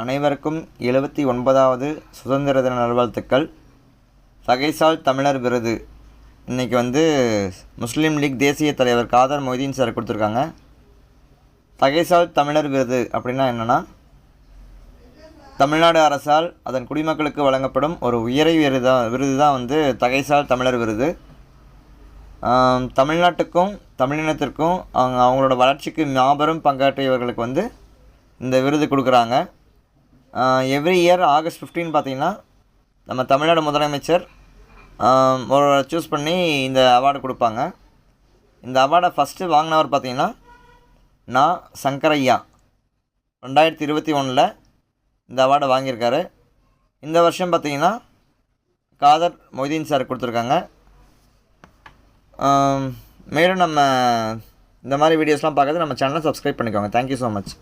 அனைவருக்கும் எழுபத்தி ஒன்பதாவது சுதந்திர தின நல்வாழ்த்துக்கள். சகைசால் தமிழர் விருது. இன்றைக்கி வந்து முஸ்லீம் லீக் தேசிய தலைவர் காதர் மொய்தீன் சார் கொடுத்துருக்காங்க. சகைசால் தமிழர் விருது அப்படின்னா என்னென்னா தமிழ்நாடு அரசால் அதன் குடிமக்களுக்கு வழங்கப்படும் ஒரு உயரை விருதா விருது தான் வந்து தகைசால் தமிழர் விருது. தமிழ்நாட்டுக்கும் தமிழினத்திற்கும் அவங்க அவங்களோட வளர்ச்சிக்கு மாபெரும் பங்காற்றியவர்களுக்கு வந்து இந்த விருது கொடுக்குறாங்க. எவ்ரி இயர் ஆகஸ்ட் 15 பார்த்தீங்கன்னா நம்ம தமிழ்நாடு முதலமைச்சர் ஒரு சூஸ் பண்ணி இந்த அவார்டு கொடுப்பாங்க. இந்த அவார்டை ஃபஸ்ட்டு வாங்கினவர் பார்த்தீங்கன்னா நான் சங்கரையா ரெண்டாயிரத்தி இருபத்தி ஒன்றில் இந்த அவார்டை வாங்கியிருக்காரு. இந்த வருஷம் பார்த்தீங்கன்னா காதர் மொய்தீன் சார் கொடுத்துருக்காங்க. மேலும் நம்ம இந்த மாதிரி வீடியோஸ்லாம் பார்க்குறது நம்ம சேனலை சப்ஸ்கிரைப் பண்ணிக்கோங்க. Thank you so much